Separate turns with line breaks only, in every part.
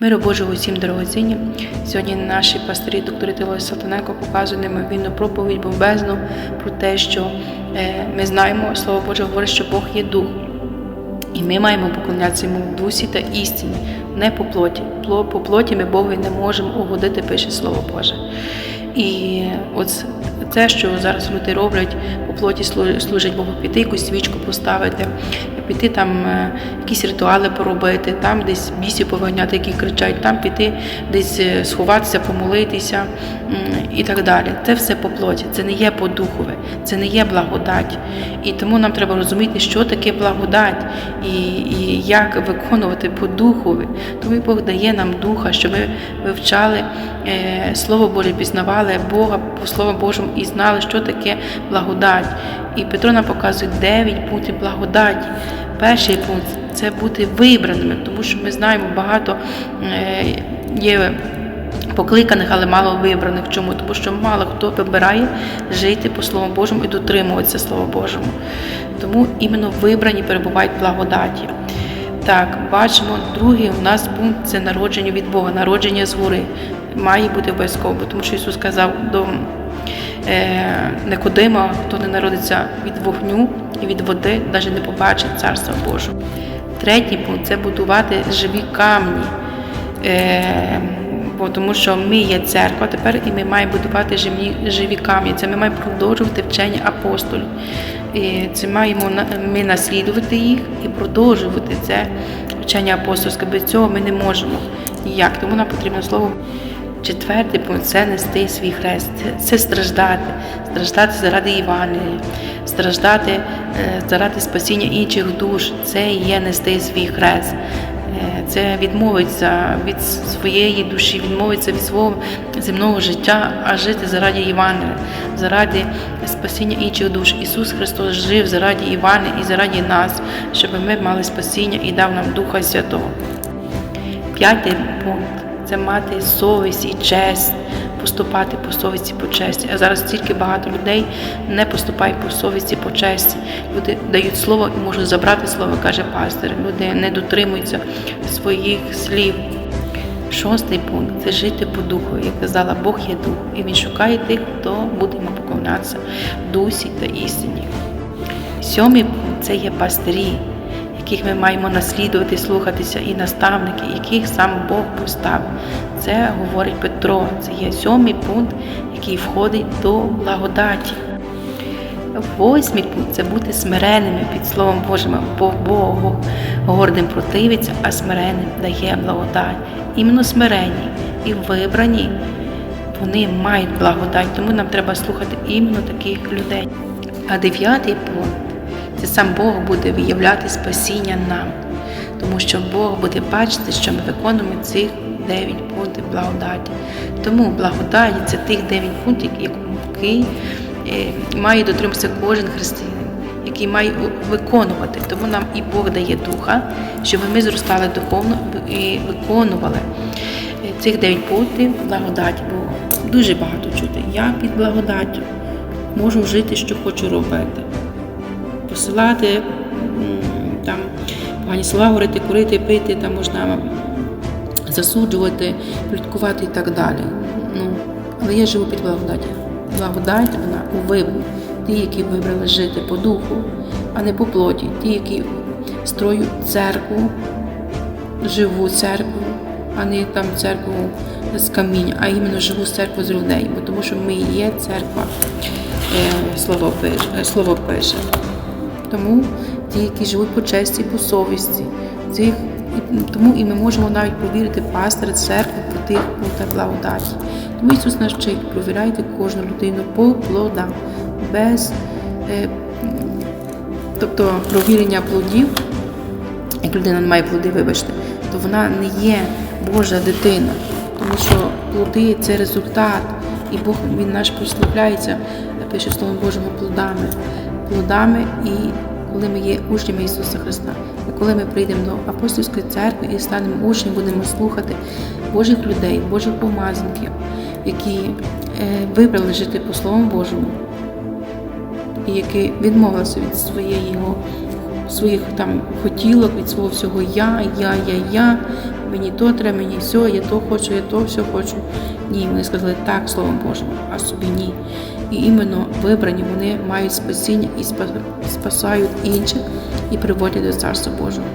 Миру Божого усім дорогоцінні. Сьогодні наші пастирі, доктори Тилой Салтаненко, показують неймовірну проповідь бомбезну про те, що е, ми знаємо, Слово Боже говорить, що Бог є дух. І ми маємо поклонятися йому в дусі та істині, не по плоті. Пло- По плоті ми Богу не можемо угодити, пише Слово Боже. І от це, що зараз люди роблять, по плоті слу- служать Богу, піти якусь свічку поставити, піти там е, якісь ритуали поробити, там десь бісів повиняти, які кричать, там піти десь е, сховатися, помолитися і так далі. Це все по плоті, це не є по духові, це не є благодать. І тому нам треба розуміти, що таке благодать і, і як виконувати по духові. Тому Бог дає нам духа, щоб ми вивчали е, Слово Боже, пізнавали Бога по Слову Божому і знали, що таке благодать. І Петро нам показує дев'ять пунктів благодаті. Перший пункт це бути вибраними, тому що ми знаємо багато е, є покликаних, але мало вибраних. Чому? Тому що мало хто вибирає жити по Слову Божому і дотримуватися Слова Божому. Тому іменно вибрані перебувають благодаті. Так, бачимо, другий у нас пункт це народження від Бога, народження згори. Має бути обов'язково, тому що Ісус сказав до е, Никодима, хто не народиться від вогню і від води, навіть не побачить Царства Божого. Третій пункт це будувати живі камні. Е, бо тому що ми є церква тепер, і ми маємо будувати живі, живі камні. Це ми маємо продовжувати вчення апостолів. І це маємо ми наслідувати їх і продовжувати це вчення апостольське. Без цього ми не можемо ніяк. Тому нам потрібно слово. Четвертий пункт це нести свій хрест, це, страждати, страждати заради Євангелія, страждати е, заради спасіння інших душ. Це є нести свій хрест. Е, Це відмовитися від своєї душі, відмовитися від свого земного життя, а жити заради Євангелія, заради спасіння інших душ. Ісус Христос жив заради Євангелія і заради нас, щоб ми мали спасіння і дав нам Духа Святого. П'ятий пункт це мати совість і честь, поступати по совісті по честі. А зараз стільки багато людей не поступають по совісті по честі. Люди дають слово і можуть забрати слово, каже пастор. Люди не дотримуються своїх слів. Шостий пункт це жити по духу. Як казала, Бог є дух, і він шукає тих, хто буде йому поклонятися в дусі та істині. Сьомий пункт це є пастирі, яких ми маємо наслідувати, слухатися, і наставники, яких сам Бог поставив. Це говорить Петро. Це є сьомий пункт, який входить до благодаті. Восьмий пункт це бути смиренними під Словом Божим, бо Богу гордим противиться, а смиренним дає благодать. Іменно смирені і вибрані вони мають благодать, тому нам треба слухати іменно таких людей. А дев'ятий пункт це сам Бог буде виявляти спасіння нам, тому що Бог буде бачити, що ми виконуємо цих дев'ять пунктів благодаті. Тому благодаті це тих дев'ять пунктів, які е, має дотримуватися кожен християнин, який має виконувати. Тому нам і Бог дає духа, щоб ми зростали духовно і виконували е, цих дев'ять пунктів благодаті. Бо дуже багато чути. Я під благодаттю можу жити, що хочу робити. Посилати там погані слова говорити, курити, пити, там можна засуджувати, пліткувати і так далі. Ну, але я живу під благодаті. Благодать вона у виборі. Ті, які вибрали жити по духу, а не по плоті, ті, які строють церкву, живу церкву, а не там церкву з каміння, а іменно живу церкву з людей, бо тому що ми є церква, е, слово пише. е, Слово пише. Тому ті, які живуть по честі, по совісті, цих, тому і ми можемо навіть провірити пастора церкви по тих пунктах благодаті. Тому Ісус нас вчить, провіряйте кожну людину по плодам, без е, тобто провірення плодів, як людина не має плоди, вибачте, то вона не є Божа дитина, тому що плоди це результат, і Бог він наш прославляється, пише Словом Божому плодами, плодами і коли ми є учнями Ісуса Христа. І коли ми прийдемо до апостольської церкви і станемо учнями, будемо слухати Божих людей, Божих помазанків, які е, вибрали жити по Слову Божому, і які відмовилися від своєї його своїх там хотілок, від свого всього я, я, я, я. мені то треба, мені все, я то хочу, я то все хочу. Ні, вони сказали так Словом Божим, а собі ні. І іменно вибрані вони мають спасіння і спасають інших і приводять до Царства Божого.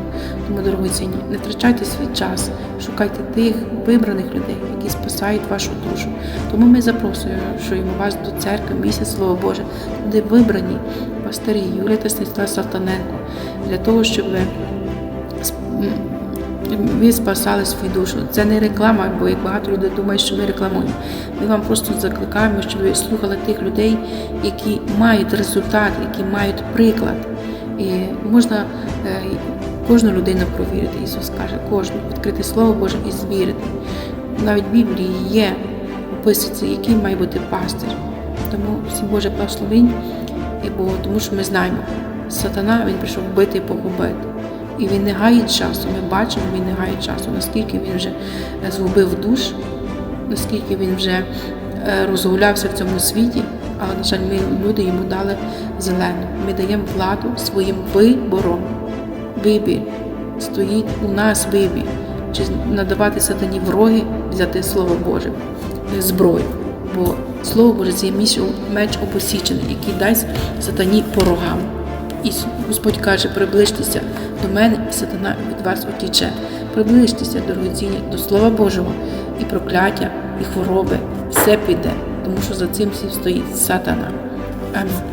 Тому, дорогоцінні, не втрачайте свій час, шукайте тих вибраних людей, які спасають вашу душу. Тому ми запрошуємо вас до церкви місяць Слово Боже, де вибрані пастирі Юлія та Станіслав Салтаненко, для того, щоб ви ви спасали свою душу. Це не реклама, бо як багато людей думають, що ми рекламуємо. Ми вам просто закликаємо, щоб ви слухали тих людей, які мають результат, які мають приклад. І можна е, кожну людину провірити, Ісус каже, кожну, відкрити Слово Боже і звірити. Навіть в Біблії є описується, який має бути пастир. Тому всім Боже благословень, бо тому що ми знаємо, сатана він прийшов вбити і погубити. І він не гаїть часу. Ми бачимо, він не гаїть часу, наскільки він вже е, згубив душ, наскільки він вже е, розгулявся в цьому світі, але, на жаль, ми люди йому дали зелену. Ми даємо владу своїм вибором. Вибір стоїть у нас вибір. Чи надавати сатані в роги, взяти Слово Боже, е, зброю. Бо Слово Боже це є меч опосічений, який дасть сатані по рогам. І Господь каже, приближтеся до мене, і сатана від вас утіче. Приближтеся, дорогоцінні, до Слова Божого, і прокляття, і хвороби, все піде, тому що за цим всім стоїть сатана. Амінь.